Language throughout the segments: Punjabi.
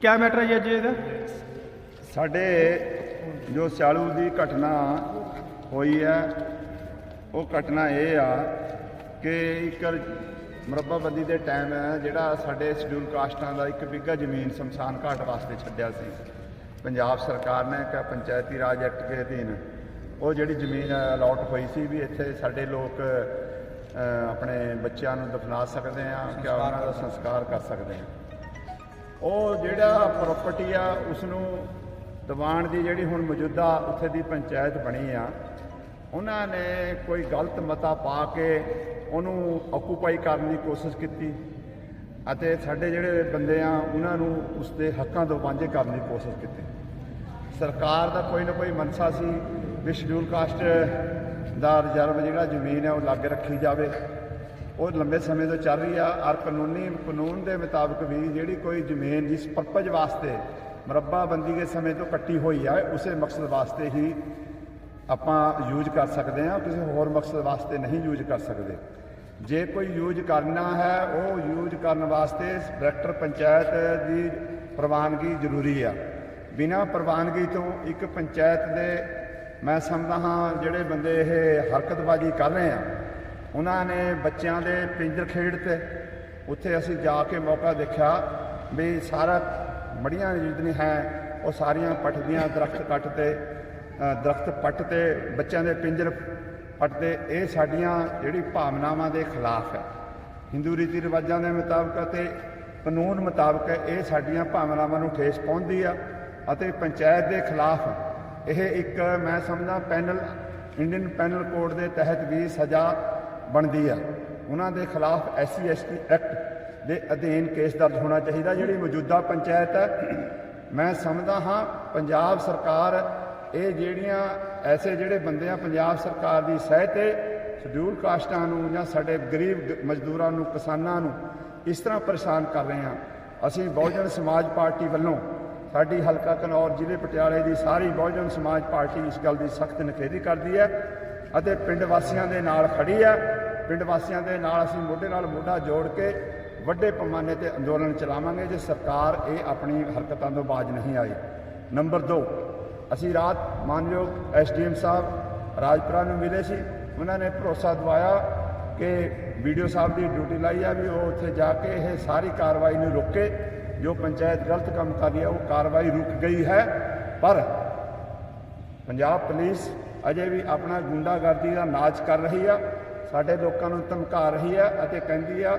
ਕਿਆ ਮੈਟਰ ਹੈ ਜੀ ਅੱਜ ਇਹਦਾ ਸਾਡੇ ਜੋ ਸਿਆਲੂ ਦੀ ਘਟਨਾ ਹੋਈ ਹੈ, ਉਹ ਘਟਨਾ ਇਹ ਆ ਕਿ ਇੱਕ ਮਰੱਬਾਬੰਦੀ ਦੇ ਟਾਈਮ ਹੈ, ਜਿਹੜਾ ਸਾਡੇ ਸ਼ਡਿਊਲ ਕਾਸਟਾਂ ਦਾ ਇੱਕ ਬਿੱਗਾ ਜ਼ਮੀਨ ਸ਼ਮਸ਼ਾਨ ਘਾਟ ਵਾਸਤੇ ਛੱਡਿਆ ਸੀ। ਪੰਜਾਬ ਸਰਕਾਰ ਨੇ ਕਿ ਪੰਚਾਇਤੀ ਰਾਜ ਐਕਟ ਦੇ ਅਧੀਨ ਉਹ ਜਿਹੜੀ ਜ਼ਮੀਨ ਅਲਾਟ ਹੋਈ ਸੀ ਵੀ ਇੱਥੇ ਸਾਡੇ ਲੋਕ ਆਪਣੇ ਬੱਚਿਆਂ ਨੂੰ ਦਫਨਾ ਸਕਦੇ ਆ ਕਿ ਉਹਨਾਂ ਦਾ ਸੰਸਕਾਰ ਕਰ ਸਕਦੇ ਆ ਉਹ ਜਿਹੜਾ ਪ੍ਰਾਪਰਟੀ ਆ ਉਸ ਨੂੰ ਦੀਵਾਨ ਦੀ ਜਿਹੜੀ ਹੁਣ ਮੌਜੂਦਾ ਉੱਥੇ ਦੀ ਪੰਚਾਇਤ ਬਣੀ ਆ, ਉਹਨਾਂ ਨੇ ਕੋਈ ਗਲਤ ਮਤਾ ਪਾ ਕੇ ਉਹਨੂੰ ਆਕੂਪਾਈ ਕਰਨ ਦੀ ਕੋਸ਼ਿਸ਼ ਕੀਤੀ ਅਤੇ ਸਾਡੇ ਜਿਹੜੇ ਬੰਦੇ ਆ, ਉਹਨਾਂ ਨੂੰ ਉਸ ਦੇ ਹੱਕਾਂ ਤੋਂ ਵਾਂਝੇ ਕਰਨ ਦੀ ਕੋਸ਼ਿਸ਼ ਕੀਤੀ। ਸਰਕਾਰ ਦਾ ਕੋਈ ਨਾ ਕੋਈ ਮਨਸਾ ਸੀ ਵੀ ਸ਼ਡਿਊਲ ਕਾਸਟ ਦਾ ਰਿਜ਼ਰਵ ਜਿਹੜਾ ਜ਼ਮੀਨ ਹੈ ਉਹ ਲੱਗ ਰੱਖੀ ਜਾਵੇ। ਉਹ ਲੰਬੇ ਸਮੇਂ ਤੋਂ ਚੱਲ ਰਹੀ ਆ, ਔਰ ਕਾਨੂੰਨੀ, ਕਾਨੂੰਨ ਦੇ ਮੁਤਾਬਕ ਵੀ ਜਿਹੜੀ ਕੋਈ ਜ਼ਮੀਨ ਜਿਸ ਪਰਪਸ ਵਾਸਤੇ ਮਰੱਬਾਬੰਦੀ ਦੇ ਸਮੇਂ ਤੋਂ ਕੱਟੀ ਹੋਈ ਆ, ਉਸੇ ਮਕਸਦ ਵਾਸਤੇ ਹੀ ਆਪਾਂ ਯੂਜ਼ ਕਰ ਸਕਦੇ ਹਾਂ ਕਿਸੇ ਹੋਰ ਮਕਸਦ ਵਾਸਤੇ ਨਹੀਂ ਯੂਜ਼ ਕਰ ਸਕਦੇ। ਜੇ ਕੋਈ ਯੂਜ਼ ਕਰਨਾ ਹੈ, ਉਹ ਯੂਜ਼ ਕਰਨ ਵਾਸਤੇ ਡਾਇਰੈਕਟਰ ਪੰਚਾਇਤ ਦੀ ਪ੍ਰਵਾਨਗੀ ਜ਼ਰੂਰੀ ਆ। ਬਿਨਾਂ ਪ੍ਰਵਾਨਗੀ ਤੋਂ ਇੱਕ ਪੰਚਾਇਤ ਦੇ ਮੈਂ ਸਮਝਦਾ ਹਾਂ, ਜਿਹੜੇ ਬੰਦੇ ਇਹ ਹਰਕਤਬਾਜ਼ੀ ਕਰ ਰਹੇ ਆ ਉਹਨਾਂ ਨੇ ਬੱਚਿਆਂ ਦੇ ਪਿੰਜਰ ਖੇਡ ਤੇ ਉੱਥੇ ਅਸੀਂ ਜਾ ਕੇ ਮੌਕਾ ਦੇਖਿਆ ਵੀ ਸਾਰਾ ਮੜੀਆਂ ਜਿਤਨੀ ਹੈ ਉਹ ਸਾਰੀਆਂ ਪੱਟਦੀਆਂ ਦਰਖਤ ਕੱਟ ਤੇ ਅ, ਦਰਖਤ ਪੱਟ ਤੇ ਬੱਚਿਆਂ ਦੇ ਪਿੰਜਰ ਪੱਟ ਤੇ ਇਹ ਸਾਡੀਆਂ ਜਿਹੜੀ ਭਾਵਨਾਵਾਂ ਦੇ ਖਿਲਾਫ ਹੈ। ਹਿੰਦੂ ਰੀਤੀ ਰਿਵਾਜਾਂ ਦੇ ਮੁਤਾਬਕ ਅਤੇ ਕਾਨੂੰਨ ਮੁਤਾਬਕ ਇਹ ਸਾਡੀਆਂ ਭਾਵਨਾਵਾਂ ਨੂੰ ਠੇਸ ਪਹੁੰਚਦੀ ਆ ਅਤੇ ਪੰਚਾਇਤ ਦੇ ਖਿਲਾਫ ਇਹ ਇੱਕ ਮੈਂ ਸਮਝਦਾ ਪੈਨਲ ਇੰਡੀਅਨ ਪੈਨਲ ਕੋਡ ਦੇ ਤਹਿਤ ਵੀ ਸਜ਼ਾ ਬਣਦੀ ਆ। ਉਹਨਾਂ ਦੇ ਖਿਲਾਫ ਐਸਸੀ ਐਸਟੀ ਐਕਟ ਦੇ ਅਧੀਨ ਕੇਸ ਦਰਜ ਹੋਣਾ ਚਾਹੀਦਾ, ਜਿਹੜੀ ਮੌਜੂਦਾ ਪੰਚਾਇਤ ਹੈ। ਮੈਂ ਸਮਝਦਾ ਹਾਂ ਪੰਜਾਬ ਸਰਕਾਰ ਇਹ ਜਿਹੜੀਆਂ ਐਸੇ ਜਿਹੜੇ ਬੰਦੇ ਆ, ਪੰਜਾਬ ਸਰਕਾਰ ਦੀ ਸਹਿ ਤੇ ਸ਼ਡਿਊਲ ਕਾਸਟਾਂ ਨੂੰ ਜਾਂ ਸਾਡੇ ਗਰੀਬ ਮਜ਼ਦੂਰਾਂ ਨੂੰ, ਕਿਸਾਨਾਂ ਨੂੰ ਇਸ ਤਰ੍ਹਾਂ ਪਰੇਸ਼ਾਨ ਕਰ ਰਹੇ ਆ ਅਸੀਂ ਬਹੁਜਨ ਸਮਾਜ ਪਾਰਟੀ ਵੱਲੋਂ ਸਾਡੀ ਹਲਕਾ ਕਨੌਰ ਜ਼ਿਲ੍ਹੇ ਪਟਿਆਲੇ ਦੀ ਸਾਰੀ ਬਹੁਜਨ ਸਮਾਜ ਪਾਰਟੀ ਇਸ ਗੱਲ ਦੀ ਸਖਤ ਨਿਖੇਧੀ ਕਰਦੀ ਹੈ। ਅਤੇ ਪਿੰਡ ਵਾਸੀਆਂ ਦੇ ਨਾਲ ਖੜੀ ਆ ਪਿੰਡ ਵਾਸੀਆਂ ਦੇ ਨਾਲ ਅਸੀਂ ਮੋਢੇ ਨਾਲ ਮੋਢਾ ਜੋੜ ਕੇ ਵੱਡੇ ਪੈਮਾਨੇ ਤੇ ਅੰਦੋਲਨ ਚਲਾਵਾਂਗੇ। ਜੇ ਸਰਕਾਰ ਇਹ ਆਪਣੀ ਹਰਕਤਾਂ ਤੋਂ ਬਾਜ ਨਹੀਂ ਆਈ। ਨੰਬਰ 2 ਅਸੀਂ ਰਾਤ ਮਾਨਯੋਗ ਐਸਡੀਐਮ ਸਾਹਿਬ ਰਾਜਪੁਰਾ ਨੂੰ ਮਿਲੇ ਸੀ। ਉਹਨਾਂ ਨੇ ਭਰੋਸਾ ਦਵਾਇਆ ਕਿ ਵੀਡੀਓ ਸਾਹਿਬ ਦੀ ਡਿਊਟੀ ਲਾਈ ਆ ਵੀ ਉਹ ਉੱਥੇ ਜਾ ਕੇ ਇਹ ਸਾਰੀ ਕਾਰਵਾਈ ਨੂੰ ਰੋਕੇ। ਜੋ ਪੰਚਾਇਤ ਗਲਤ ਕੰਮ ਕਰ ਰਹੀ ਹੈ, ਉਹ ਕਾਰਵਾਈ ਰੁਕ ਗਈ ਹੈ। ਪਰ ਪੰਜਾਬ ਪੁਲਿਸ ਅਜੇ ਵੀ ਆਪਣਾ ਗੁੰਡਾਗਰਦੀ ਦਾ ਨਾਚ ਕਰ ਰਹੀ ਆ, ਸਾਡੇ ਲੋਕਾਂ ਨੂੰ ਧਮਕਾ ਰਹੀ ਆ ਅਤੇ ਕਹਿੰਦੀ ਆ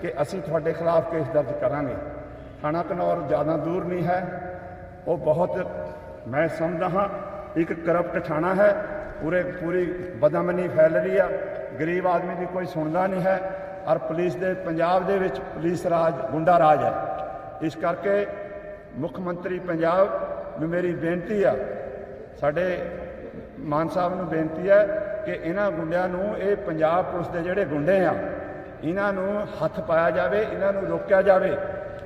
ਕਿ ਅਸੀਂ ਤੁਹਾਡੇ ਖਿਲਾਫ ਕੇਸ ਦਰਜ ਕਰਾਂਗੇ। ਥਾਣਾ ਘਨੌਰ ਜ਼ਿਆਦਾ ਦੂਰ ਨਹੀਂ ਹੈ। ਉਹ ਬਹੁਤ, ਮੈਂ ਸਮਝਦਾ ਹਾਂ, ਇੱਕ ਕਰਪਟ ਥਾਣਾ ਹੈ। ਪੂਰੇ, ਪੂਰੀ ਬਦਅਮਨੀ ਫੈਲ ਰਹੀ ਆ। ਗਰੀਬ ਆਦਮੀ ਦੀ ਕੋਈ ਸੁਣਦਾ ਨਹੀਂ ਹੈ। ਔਰ ਪੁਲਿਸ ਦੇ, ਪੰਜਾਬ ਦੇ ਵਿੱਚ ਪੁਲਿਸ ਰਾਜ, ਗੁੰਡਾ ਰਾਜ ਹੈ। ਇਸ ਕਰਕੇ ਮੁੱਖ ਮੰਤਰੀ ਪੰਜਾਬ ਨੂੰ ਮੇਰੀ ਬੇਨਤੀ ਆ, ਸਾਡੇ ਮਾਨ ਸਾਹਿਬ ਨੂੰ ਬੇਨਤੀ ਹੈ ਕਿ ਇਹਨਾਂ ਗੁੰਡਿਆਂ ਨੂੰ ਇਹ ਪੰਜਾਬ ਪੁਲਿਸ ਦੇ ਜਿਹੜੇ ਗੁੰਡੇ ਆ, ਇਹਨਾਂ ਨੂੰ ਹੱਥ ਪਾਇਆ ਜਾਵੇ, ਇਹਨਾਂ ਨੂੰ ਰੋਕਿਆ ਜਾਵੇ।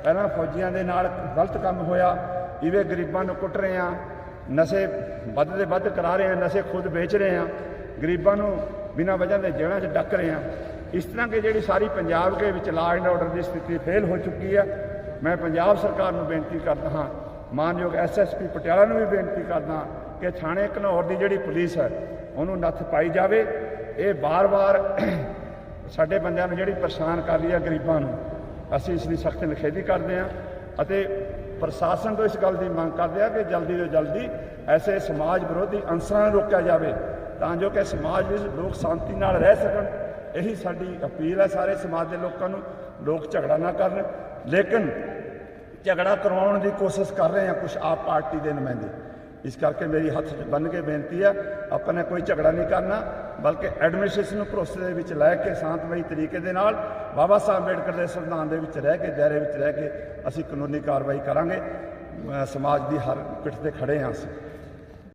ਪਹਿਲਾਂ ਫੌਜੀਆਂ ਦੇ ਨਾਲ ਗਲਤ ਕੰਮ ਹੋਇਆ, ਇਵੇਂ ਗਰੀਬਾਂ ਨੂੰ ਕੁੱਟ ਰਹੇ ਆ, ਨਸ਼ੇ ਵੱਧ ਦੇ ਵੱਧ ਕਰਾ ਰਹੇ ਆ, ਨਸ਼ੇ ਖੁਦ ਵੇਚ ਰਹੇ ਆ, ਗਰੀਬਾਂ ਨੂੰ ਬਿਨਾਂ ਵਜ੍ਹਾ ਦੇ ਜੇਲ੍ਹਾਂ 'ਚ ਡੱਕ ਰਹੇ ਆ। ਇਸ ਤਰ੍ਹਾਂ ਕਿ ਜਿਹੜੀ ਸਾਰੀ ਪੰਜਾਬ ਦੇ ਵਿੱਚ ਲਾਅ ਐਂਡ ਆਰਡਰ ਦੀ ਸਥਿਤੀ ਫੇਲ ਹੋ ਚੁੱਕੀ ਹੈ ਮੈਂ ਪੰਜਾਬ ਸਰਕਾਰ ਨੂੰ ਬੇਨਤੀ ਕਰਦਾ ਹਾਂ, ਮਾਨਯੋਗ ਐਸਐਸਪੀ ਪਟਿਆਲਾ ਨੂੰ ਵੀ ਬੇਨਤੀ ਕਰਦਾ ਹਾਂ ਕਿ ਥਾਣੇ ਘਨੌਰ ਦੀ ਜਿਹੜੀ ਪੁਲਿਸ ਹੈ, ਉਹਨੂੰ ਨੱਥ ਪਾਈ ਜਾਵੇ। ਇਹ ਬਾਰ-ਬਾਰ ਸਾਡੇ ਬੰਦਿਆਂ ਨੂੰ ਜਿਹੜੀ ਪਰੇਸ਼ਾਨ ਕਰ ਰਹੀ ਹੈ ਗਰੀਬਾਂ ਨੂੰ, ਅਸੀਂ ਇਸ ਦੀ ਸਖਤ ਨਿਖੇਧੀ ਕਰਦੇ ਹਾਂ ਅਤੇ ਪ੍ਰਸ਼ਾਸਨ ਤੋਂ ਇਸ ਗੱਲ ਦੀ ਮੰਗ ਕਰਦੇ ਹਾਂ ਕਿ ਜਲਦੀ ਤੋਂ ਜਲਦੀ ਐਸੇ ਸਮਾਜ ਵਿਰੋਧੀ ਅੰਸਰਾਂ ਨੂੰ ਰੋਕਿਆ ਜਾਵੇ, ਤਾਂ ਜੋ ਕਿ ਸਮਾਜ ਵਿੱਚ ਲੋਕ ਸ਼ਾਂਤੀ ਨਾਲ ਰਹਿ ਸਕਣ। ਇਹੀ ਸਾਡੀ ਅਪੀਲ ਹੈ ਸਾਰੇ ਸਮਾਜ ਦੇ ਲੋਕਾਂ ਨੂੰ, ਲੋਕ ਝਗੜਾ ਨਾ ਕਰਨ। ਲੇਕਿਨ ਝਗੜਾ ਕਰਵਾਉਣ ਦੀ ਕੋਸ਼ਿਸ਼ ਕਰ ਰਹੇ ਆ ਕੁਝ ਆਪ ਪਾਰਟੀ ਦੇ ਨੁਮਾਇੰਦੇ। ਇਸ ਕਰਕੇ ਮੇਰੀ ਹੱਥ 'ਚ ਬੰਨ ਕੇ ਬੇਨਤੀ ਹੈ, ਆਪਾਂ ਨੇ ਕੋਈ ਝਗੜਾ ਨਹੀਂ ਕਰਨਾ, ਬਲਕਿ ਐਡਮਿਨਿਸਟ੍ਰੇਸ਼ਨ ਨੂੰ ਭਰੋਸੇ ਦੇ ਵਿੱਚ ਲੈ ਕੇ, ਸ਼ਾਂਤਮਈ ਤਰੀਕੇ ਦੇ ਨਾਲ ਬਾਬਾ ਸਾਹਿਬ ਅੰਬੇਡਕਰ ਦੇ ਸੰਵਿਧਾਨ ਦੇ ਵਿੱਚ ਰਹਿ ਕੇ, ਦਾਇਰੇ ਵਿੱਚ ਰਹਿ ਕੇ ਅਸੀਂ ਕਾਨੂੰਨੀ ਕਾਰਵਾਈ ਕਰਾਂਗੇ। ਸਮਾਜ ਦੀ ਹਰ ਪਿੱਠ ਤੇ ਖੜੇ ਹਾਂ ਅਸੀਂ।